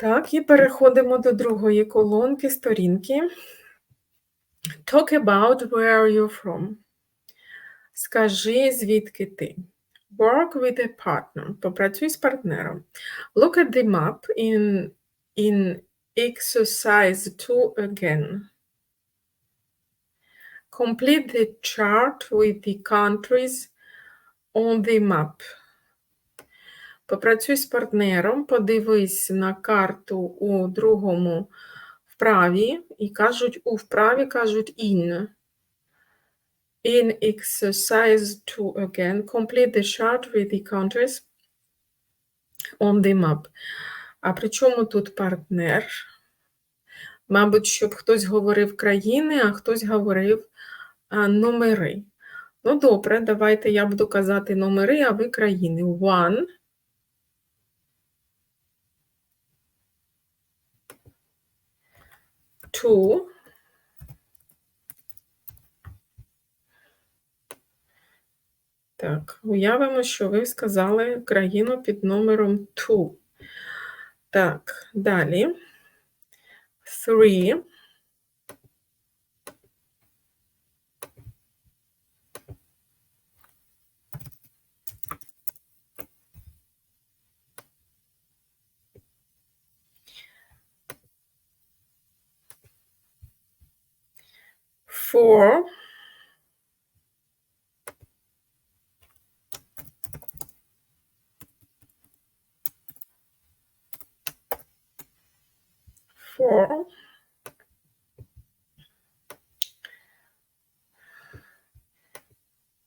Так, і переходимо до другої колонки сторінки. Talk about where are you from. Скажи, звідки ти. Work with a partner. Попрацюй з партнером. Look at the map in, in exercise 2 again. Complete the chart with the countries on the map. Попрацюй з партнером, подивись на карту у другому вправі, і кажуть у вправі кажуть in. In exercise 2 again, complete the chart with the countries on the map. А при чому тут партнер? Мабуть, щоб хтось говорив країни, а хтось говорив номери. Ну, добре, давайте я буду казати номери, а ви країни. One. Two. Так, уявимо, що ви сказали країну під номером 2. Так, далі. Three. Four.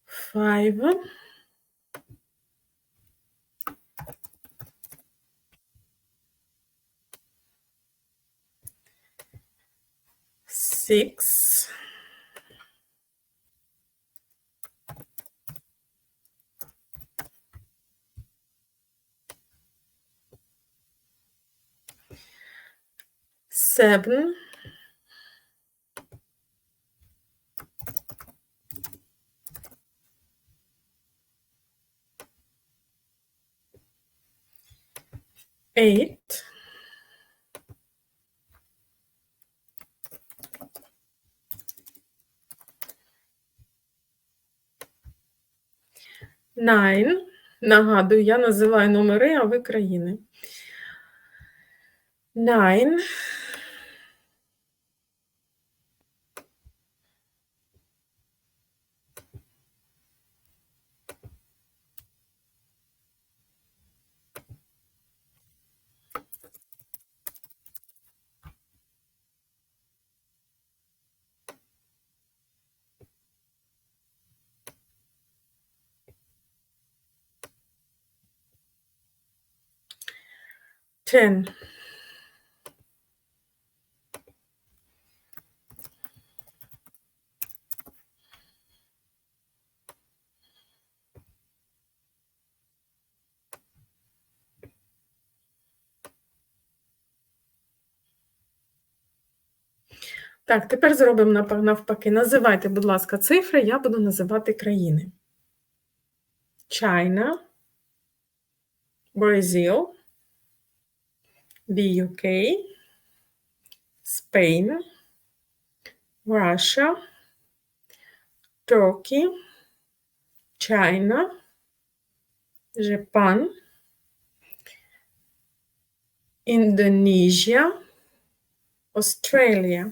Five. Six. Seven. Eight. Nine. Нагадую, я називаю номери, а ви країни. Nine. Ten. Так, тепер зробимо навпаки. Називайте, будь ласка, цифри, я буду називати країни. China, Brazil, the UK, Spain, Russia, Turkey, China, Japan, Indonesia, Australia.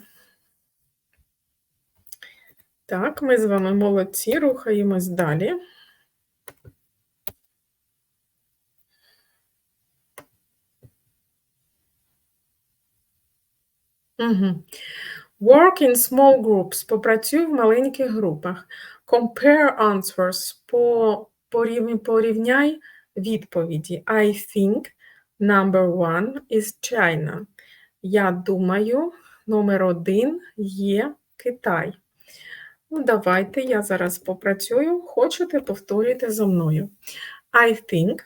Так, ми з вами молодці, рухаємось далі. Угу. Work in small groups. Попрацюй в маленьких групах. Compare answers. По, порів, порівняй відповіді. I think number one is China. Я думаю, номер один є Китай. Ну, давайте я зараз попрацюю. Хочете, повторюйте за мною. I think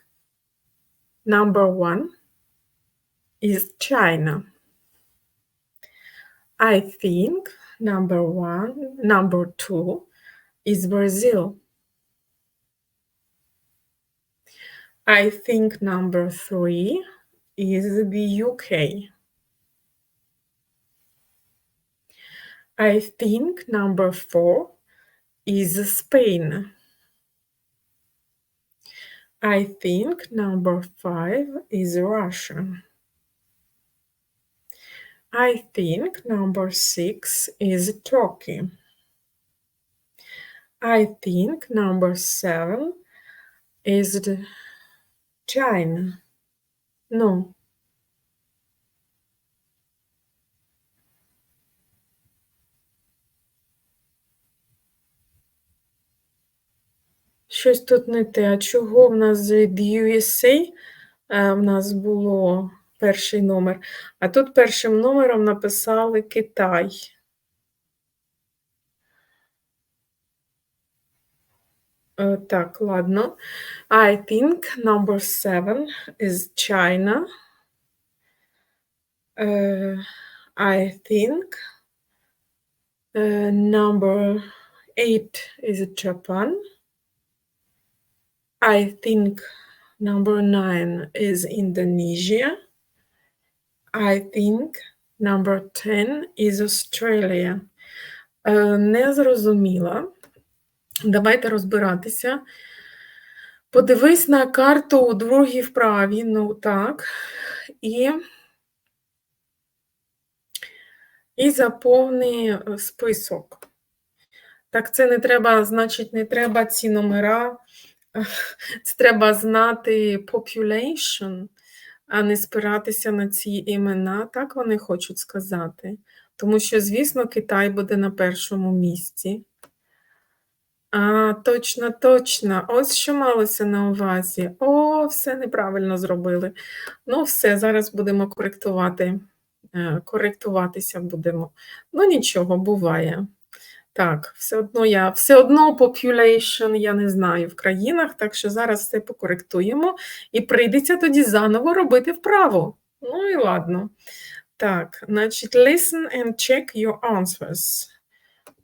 number one is China. I think number one, number two is Brazil. I think number three is the UK. I think number four is Spain. I think number five is Russia. I think number six is Turkey. I think number seven is China. No. Щось тут не те. А чого в нас з USA е, в нас було перший номер, а тут першим номером написали Китай. Е, Так, ладно. I think number seven is China. Uh, I think uh, number eight is Japan. I think number nine is Indonesia. I think number 10 is Australia. Е, Не зрозуміла. Давайте розбиратися. Подивись на карту у другій вправі, ну так, і, і заповни е, список. Так, це не треба, значить, не треба ці номера, це треба знати population, а не спиратися на ці імена, так вони хочуть сказати. Тому що, звісно, Китай буде на першому місці. А, точно, точно. Ось що малося на увазі. О, все неправильно зробили. Ну, все, зараз будемо коректувати. Е, Коректуватися будемо. Ну, нічого, буває. Так, все одно я, все одно population я не знаю в країнах, так що зараз все покоректуємо і прийдеться тоді заново робити вправо. Ну і ладно. Так, значить, listen and check your answers.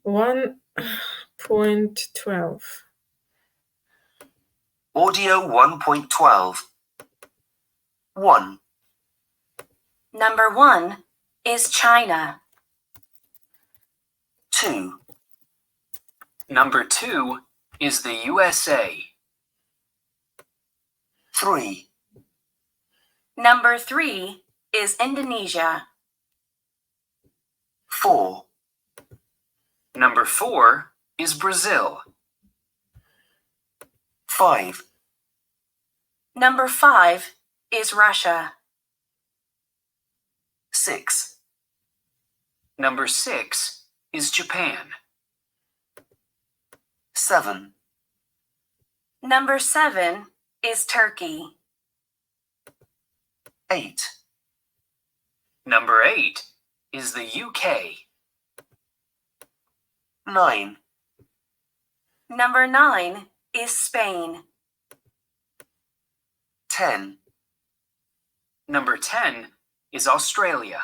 1.12. Audio 1.12. 1, Number one is China. 2, Number two is the USA. 3, Number three is Indonesia. 4, Number four is Brazil. 5, Number five is Russia. 6, Number six is Japan. 7, Number seven is Turkey. 8, Number eight is the UK. 9, Number nine is Spain. 10, Number 10 is Australia.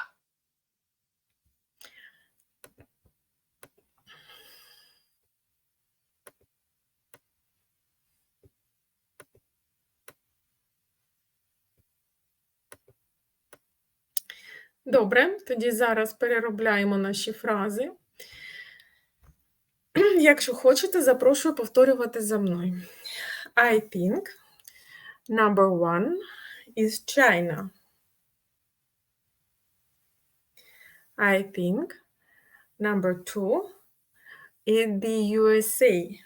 Добре, тоді зараз переробляємо наші фрази. Якщо хочете, запрошую повторювати за мною. I think number one is China. I think number two is the USA.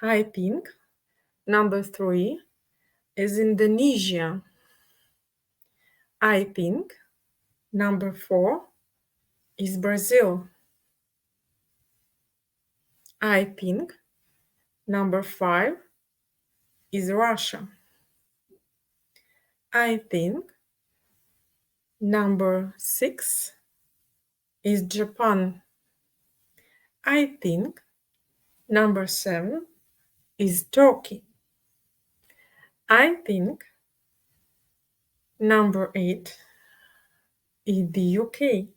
I think number three is Indonesia. I think number four is Brazil. I think number five is Russia. I think number six is Japan. I think number seven is Turkey. I think number eight is the UK.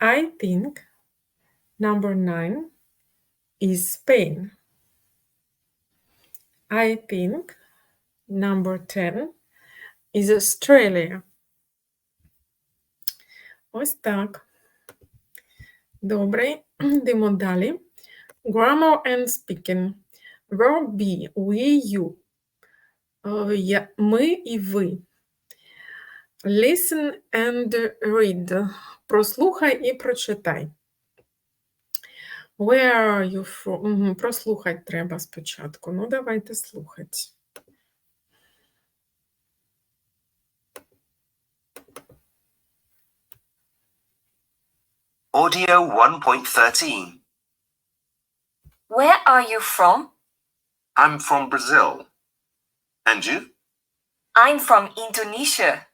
I think number nine is Spain. I think Number 10 is Australia. Ось так. Добре, йдемо далі. Grammar and speaking. Verb be, we, you. Е, я- Ми і ви. Listen and read. Прослухай і прочитай. Where are you from? Мгм, Прослухати треба спочатку. Ну, давайте слухати. Audio 1.13. Where are you from? I'm from Brazil. And you? I'm from Indonesia.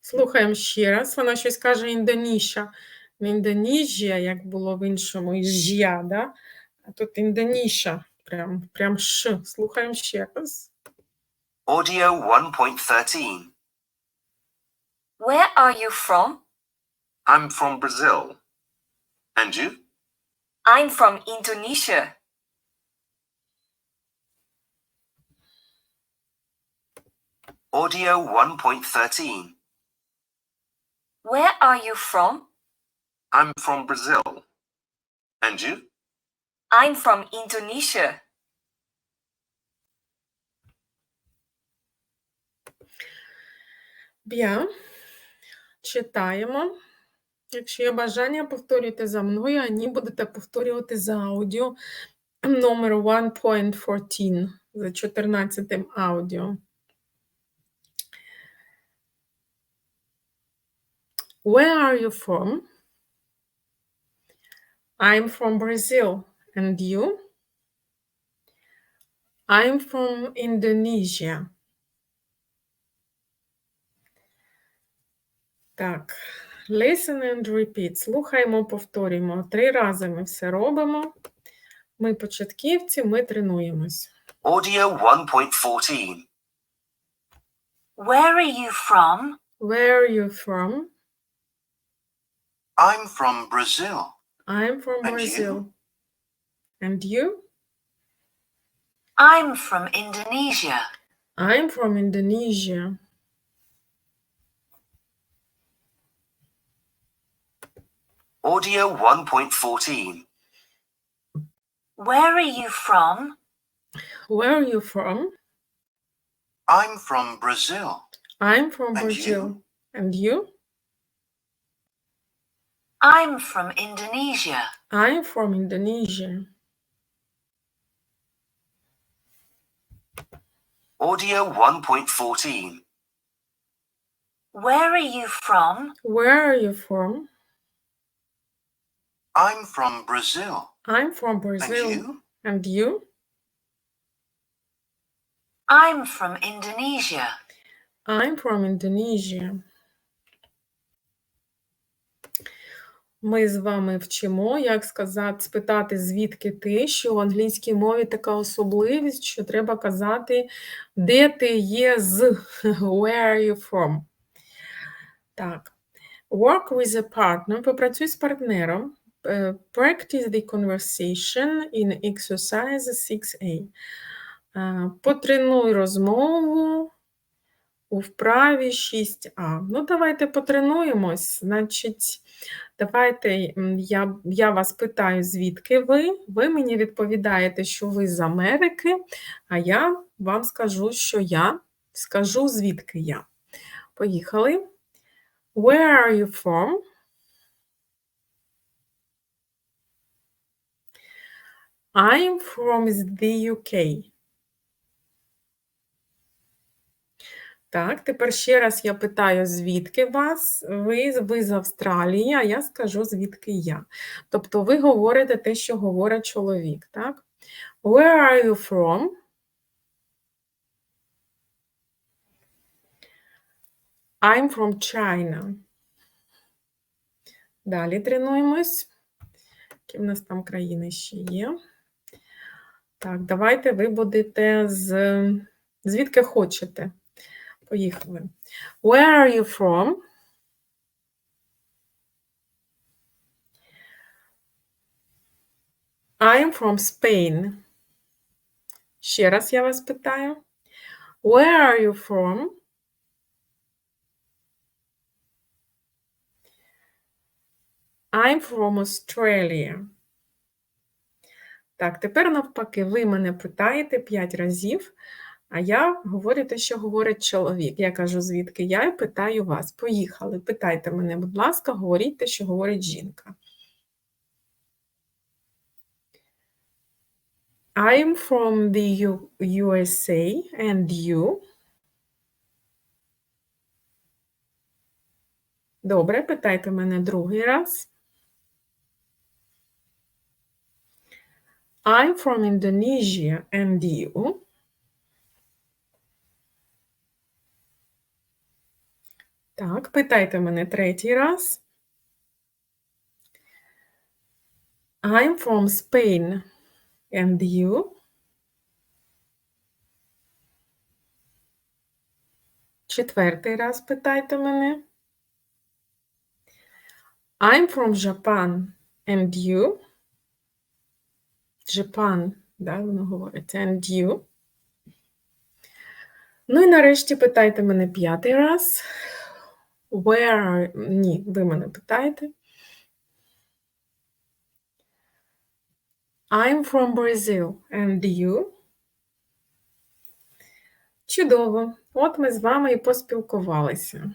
Слухаємо ще раз. Вона щось каже Індоніша. Не Індонезія, як було в іншому, Ізжя, да? А тут Індоніша. Прям, прям ш. Слухаємо ще раз. Audio 1.13. Where are you from? I'm from Brazil. And you? I'm from Indonesia. Audio 1.13. Where are you from? I'm from Brazil. And you? I'm from Indonesia. Б'я. Читаємо. Якщо є бажання, повторюйте за мною, а ні, будете повторювати за аудіо номер 1.14, за 14 аудіо. Where are you from? I'm from Brazil. And you? I'm from Indonesia. Так, listen and repeat. Слухаємо, повторюємо. Три рази ми все робимо. Ми початківці, ми тренуємось. Audio 1.14. Where are you from? Where are you from? I'm from Brazil. I'm from And you? Brazil. And you? I'm from Indonesia. I'm from Indonesia. Audio 1.14. Where are you from? Where are you from? I'm from Brazil. I'm from And Brazil. you? And you? I'm from Indonesia. I'm from Indonesia. Audio 1.14. Where are you from? Where are you from? I'm from Brazil. I'm from Brazil. And Brazil. you? And you? I'm from Indonesia. I'm from Indonesia. Ми з вами вчимо, як сказати, спитати, звідки ти, що в англійській мові така особливість, що треба казати, де ти є з where are you from. Так. Work with a partner. Попрацюй з партнером. Е, Practice the conversation in exercise 6a. Е, Потренуй розмову у вправі 6а. Ну, давайте потренуємось. Значить, давайте я, я вас питаю, звідки ви. Ви мені відповідаєте, що ви з Америки, а я вам скажу, що я скажу, звідки я. Поїхали. Where are you from? I'm from the UK. Так, тепер ще раз я питаю, звідки вас? Ви, ви з Австралії, а я скажу, звідки я. Тобто ви говорите те, що говорить чоловік, так? Where are you from? I'm from China. Далі тренуємось. Які в нас там країни ще є? Так, давайте ви будете з звідки хочете. Поїхали. Where are you from? I'm from Spain. Ще раз я вас питаю. Where are you from? I'm from Australia. Так, тепер навпаки, ви мене питаєте 5 разів, а я говорю те, що говорить чоловік. Я кажу, звідки я, і питаю вас. Поїхали. Питайте мене, будь ласка, говоріть те, що говорить жінка. I'm from the U- USA and you. Добре, питайте мене другий раз. I'm from Indonesia and you. Так, питайте мене третій раз. I'm from Spain and you. Четвертий раз питайте мене. I'm from Japan and you. Japan, да, воно говорить, and you. Ну і нарешті питайте мене п'ятий раз. Where. Ні, ви мене питаєте. I'm from Brazil and you. Чудово. От ми з вами і поспілкувалися.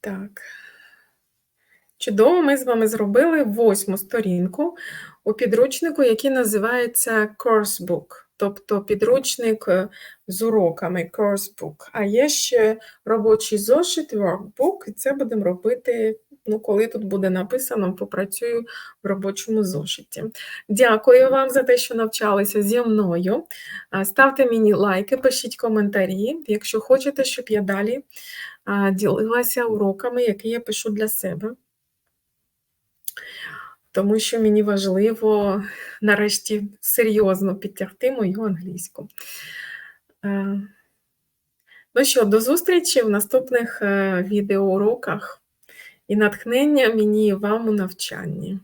Так. Чудово, ми з вами зробили восьму сторінку у підручнику, який називається Coursebook, тобто підручник е, з уроками Coursebook. А є ще робочий зошит Workbook, і це будемо робити, ну, коли тут буде написано, попрацюю в робочому зошиті. Дякую вам за те, що навчалися зі мною. Ставте мені лайки, пишіть коментарі, якщо хочете, щоб я далі ділилася уроками, які я пишу для себе. Тому що мені важливо нарешті серйозно підтягти мою англійську. Е, Ну що, до зустрічі в наступних е, відеоуроках і натхнення мені вам у навчанні.